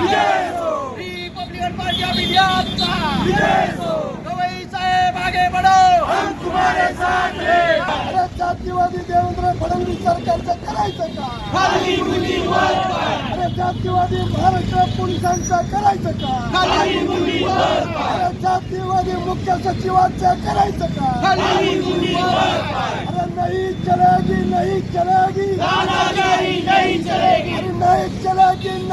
Republican party of इंडियाचा गवई साहेब आगे बढ़ो. हम तुम्हारे साथ अरे जातीवादी देवेंद्र फडणवीस सरकारचं करायचं का? अरे जातीवादी महाराष्ट्र पोलिसांचं करायचं का? अरे जातीवादी मुख्य सचिवांचं करायचं का? अरे नाही चलेगी नाही चलेगी.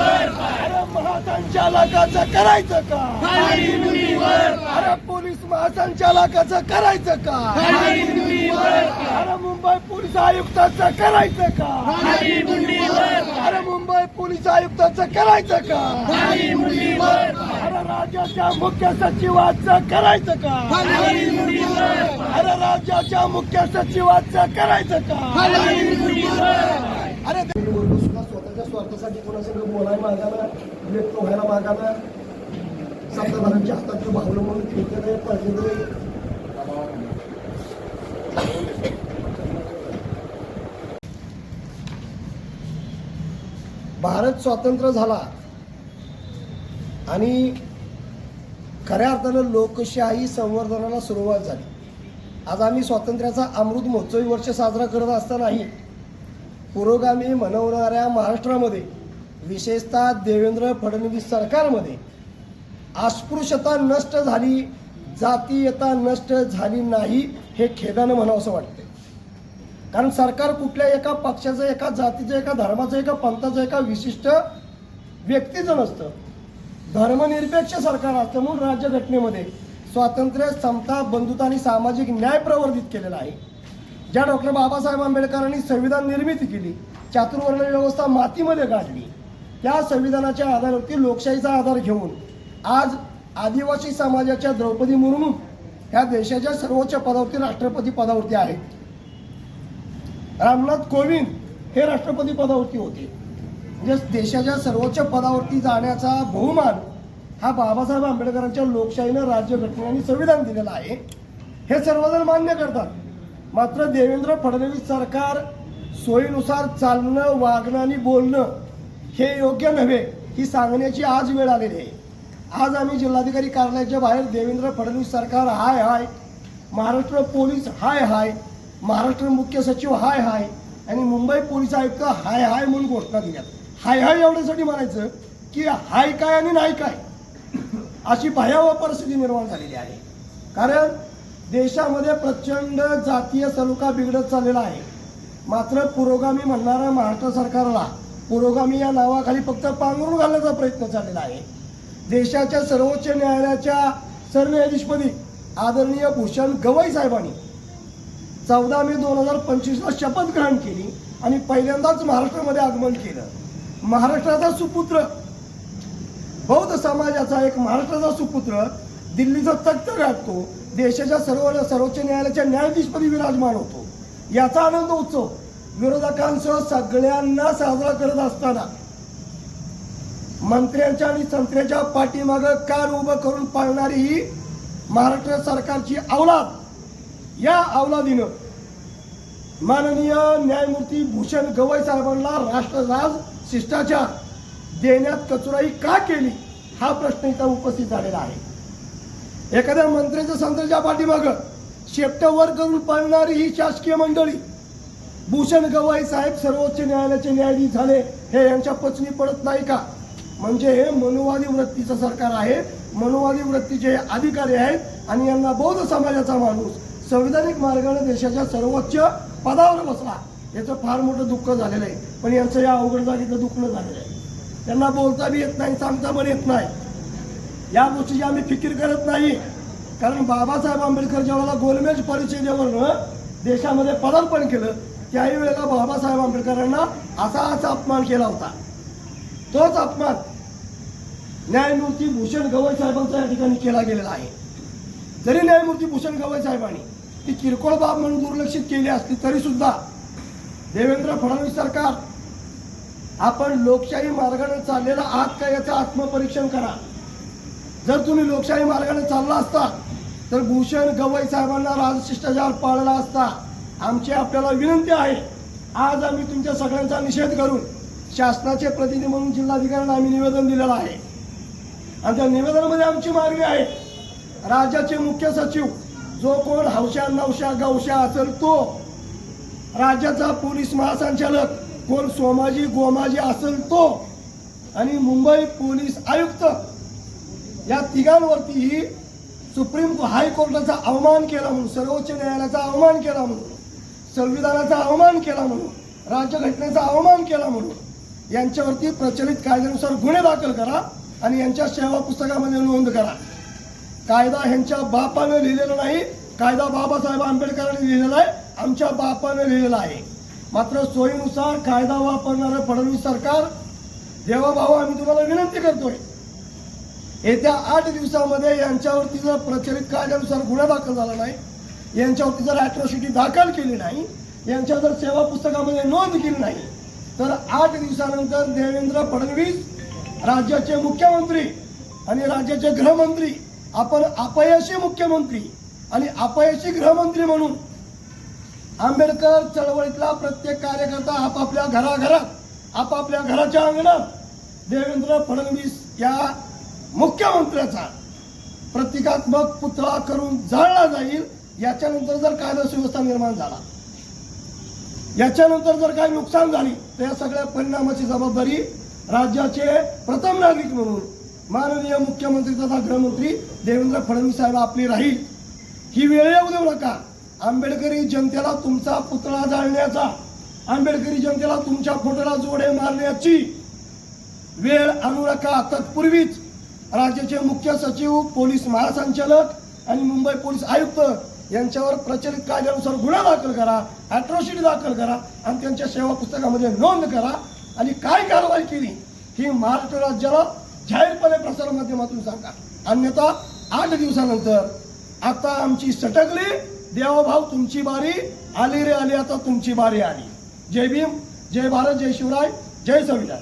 अरे महासंचालकाचं करायचं का? अरे पोलीस महासंचालकाचं करायचं का? अरे मुंबई पोलीस आयुक्ताचं करायचं का? अरे मुंबई पोलीस आयुक्ताचं करायचं का? अरे राज्याच्या मुख्य सचिवाचं करायचं का? अरे राज्याच्या मुख्य सचिवाचं करायचं का? अरे सुद्धा स्वतःच्या स्वार्थासाठी कोणासंग बोलायला मागायला व्यक्त व्हायला मागायला सत्ताधाऱ्यांच्या हातात ते भावलं म्हणून फिरते नाही पडले नाही भारत स्वातंत्र्य झाला. आणि खऱ्या अर्थानं लोकशाही संवर्धनाला सुरुवात झाली. आज आम्ही स्वातंत्र्याचा अमृत महोत्सवी वर्ष साजरा करत असतानाही पुरोगामी म्हणवणाऱ्या महाराष्ट्रामध्ये विशेषतः देवेंद्र फडणवीस सरकारमध्ये अस्पृश्यता नष्ट झाली जातीयता नष्ट झाली नाही हे खेदानं म्हणावं असं वाटते कारण सरकार कुठल्या एका पक्षाचं एका जातीचं एका धर्माचं एका पंथाचं एका विशिष्ट व्यक्तीचं नसतं. धर्मनिरपेक्ष सरकार असतं म्हणून राज्यघटनेमध्ये स्वातंत्र्य समता बंधुता आणि सामाजिक न्याय प्रवर्धित केलेला आहे. ज्या डॉक्टर बाबासाहेब आंबेडकरांनी संविधान निर्मिती केली चातुर्वर्ण व्यवस्था मातीमध्ये गाठली त्या संविधानाच्या आधारावरती लोकशाहीचा आधार घेऊन आज आदिवासी समाजाच्या द्रौपदी मुर्मू ह्या देशाच्या सर्वोच्च पदावरती राष्ट्रपती पदावरती आहेत. रामनाथ कोविंद हे राष्ट्रपती पदावरती होते. म्हणजे देशाच्या सर्वोच्च पदावरती जाण्याचा बहुमान हा बाबासाहेब आंबेडकरांच्या लोकशाहीनं राज्यघटने आणि संविधान दिलेलं आहे. हे सर्वजण मान्य करतात. मात्र देवेंद्र फडणवीस सरकार सोयीनुसार चालणं वागणं आणि बोलणं हे योग्य नव्हे ही सांगण्याची आज वेळ आलेली आहे. आज आम्ही जिल्हाधिकारी कार्यालयाच्या बाहेर देवेंद्र फडणवीस सरकार हाय हाय महाराष्ट्र पोलीस हाय हाय महाराष्ट्र मुख्य सचिव हाय हाय आणि मुंबई पोलीस आयुक्त हाय हाय म्हणून घोषणा दिल्यात. हाय हाय एवढ्यासाठी म्हणायचं की हाय काय आणि नाही काय अशी भयावह परिस्थिती निर्माण झालेली आहे. कारण देशामध्ये प्रचंड जातीय सलोखा बिघडत चाललेला आहे. मात्र पुरोगामी म्हणणाऱ्या महाराष्ट्र सरकारला पुरोगामी या नावाखाली फक्त पांघरून घालण्याचा प्रयत्न चाललेला आहे. देशाच्या सर्वोच्च न्यायालयाच्या सरन्यायाधीशपदी आदरणीय भूषण गवई साहेबांनी चौदा मे दोन हजार पंचवीसला शपथ ग्रहण केली आणि पहिल्यांदाच महाराष्ट्रामध्ये आगमन केलं. महाराष्ट्राचा सुपुत्र बौद्ध समाजाचा एक महाराष्ट्राचा सुपुत्र दिल्लीचा तख्त राहतो. देशाच्या सर्व सर्वोच्च न्यायालयाच्या न्यायाधीशपदी विराजमान होतो. याचा आनंद उत्सव विरोधकांसह सगळ्यांना साजरा करत असताना मंत्र्यांच्या आणि संत्र्याच्या पाठीमागं कार उभं करून पाळणारी ही महाराष्ट्र सरकारची अवलाद या अवलादीनं माननीय न्यायमूर्ती भूषण गवई साहेबांना राष्ट्रराज शिष्टाचार देण्यात कचुराई का केली? हा प्रश्न इथं उपस्थित झालेला आहे. एखाद्या मंत्र्याच्या संत्र्याच्या पाठीमागं. शेपट वर करून पाळणारी ही शासकीय मंडळी. भूषण गवाई साहेब सर्वोच्च न्यायालयाचे न्यायाधीश झाले. हे यांच्या पचनी पडत नाही का? म्हणजे हे मनुवादी वृत्तीचं सरकार आहे. मनुवादी वृत्तीचे अधिकारी आहेत आणि यांना बौद्ध समाजाचा माणूस. संविधानिक मार्गाने देशाच्या सर्वोच्च पदावर बसला. याचं फार मोठं दुःख झालेलं आहे. पण यांचं या अवघड जागेचं दुःख झालेलं आहे. त्यांना बोलता बी येत नाही सांगता पण येत नाही. या गोष्टीची आम्ही फिकीर करत नाही. कारण बाबासाहेब आंबेडकर जेव्हा गोलमेज परिषदेवरनं देशामध्ये पदार्पण केलं त्याही वेळेला बाबासाहेब आंबेडकरांना असा असा अपमान केला होता. तोच अपमान न्यायमूर्ती भूषण गवई साहेबांचा या ठिकाणी केला गेलेला आहे. जरी न्यायमूर्ती भूषण गवई साहेबांनी ती किरकोळ बाब म्हणून दुर्लक्षित केली असली तरी सुद्धा देवेंद्र फडणवीस सरकार आपण लोकशाही मार्गाने चाललेला आहात का याचं आत्मपरीक्षण करा. जर तुम्ही लोकशाही मार्गाने चालला असता तर भूषण गवई साहेबांना राजशिष्टाचार पाळला असता आमची आपल्याला विनंती आहे आज आम्ही तुमच्या सगळ्यांचा निषेध करून शासनाचे प्रतिनिधी म्हणून जिल्हाधिकाऱ्यांना आम्ही निवेदन दिलेलं आहे. आणि त्या निवेदनामध्ये आमची मागणी आहे राज्याचे मुख्य सचिव जो कोण हौशा नवशा गवशा असेल तो राज्याचा पोलीस महासंचालक कोण सोमाजी गोमाजी असेल तो आणि मुंबई पोलीस आयुक्त या तिघांवरतीही सुप्रीम हायकोर्टाचा अवमान केला म्हणून सर्वोच्च न्यायालयाचा अवमान केला म्हणून संविधानाचा अवमान केला म्हणून राज्यघटनेचा अवमान केला म्हणून यांच्यावरती प्रचलित कायद्यानुसार गुन्हे दाखल करा आणि यांच्या सेवा पुस्तकामध्ये नोंद करा. कायदा ह्यांच्या बापानं लिहिलेला नाही कायदा बाबासाहेब आंबेडकरांनी लिहिलेला आहे आमच्या बापानं लिहिलेला आहे. मात्र सोयीनुसार कायदा वापरणारं फडणवीस सरकार देवाभाऊ आम्ही तुम्हाला विनंती करतोय येत्या आठ दिवसामध्ये यांच्यावरती जर प्रचलित कायद्यानुसार गुन्हा दाखल झाला नाही यांच्यावरती जर ॲट्रॉसिटी दाखल केली नाही यांच्या जर सेवा पुस्तकामध्ये नोंद केली नाही तर आठ दिवसानंतर देवेंद्र फडणवीस राज्याचे मुख्यमंत्री आणि राज्याचे गृहमंत्री आपण अपयशी मुख्यमंत्री आणि अपयशी गृहमंत्री म्हणून आंबेडकर चळवळीतला प्रत्येक कार्यकर्ता आपापल्या घराघरात आपापल्या घराच्या अंगणात देवेंद्र फडणवीस या मुख्यमंत्र्याचा प्रतिकात्मक पुतळा करून जाळला जाईल याच्यानंतर जर कायदा सुव्यवस्था निर्माण झाला याच्यानंतर जर काही नुकसान झाली तर या सगळ्या परिणामाची जबाबदारी राज्याचे प्रथम नागरिक म्हणून माननीय मुख्यमंत्री तथा गृहमंत्री देवेंद्र फडणवीस साहेब आपली राहील. ही वेळ येऊ देऊ नका. आंबेडकरी जनतेला तुमचा पुतळा जाळण्याचा आंबेडकरी जनतेला तुमच्या फोटोला जोडे मारण्याची वेळ आणू नका. तत्पूर्वीच राज्याचे मुख्य सचिव पोलीस महासंचालक आणि मुंबई पोलीस आयुक्त यांच्यावर प्रचलित कायद्यानुसार गुन्हा दाखल करा अॅट्रॉसिटी दाखल करा आणि त्यांच्या सेवा पुस्तकामध्ये नोंद करा. आणि काय कारवाई केली ही महाराष्ट्र राज्याला जाहीरपणे प्रसार माध्यमातून सांगा. अन्यथा आठ दिवसानंतर आता आमची सटकली देवाभाव तुमची बारी आली रे आली आता तुमची बारी आली. जय भीम जय भारत जय शिवराय जय संविधान.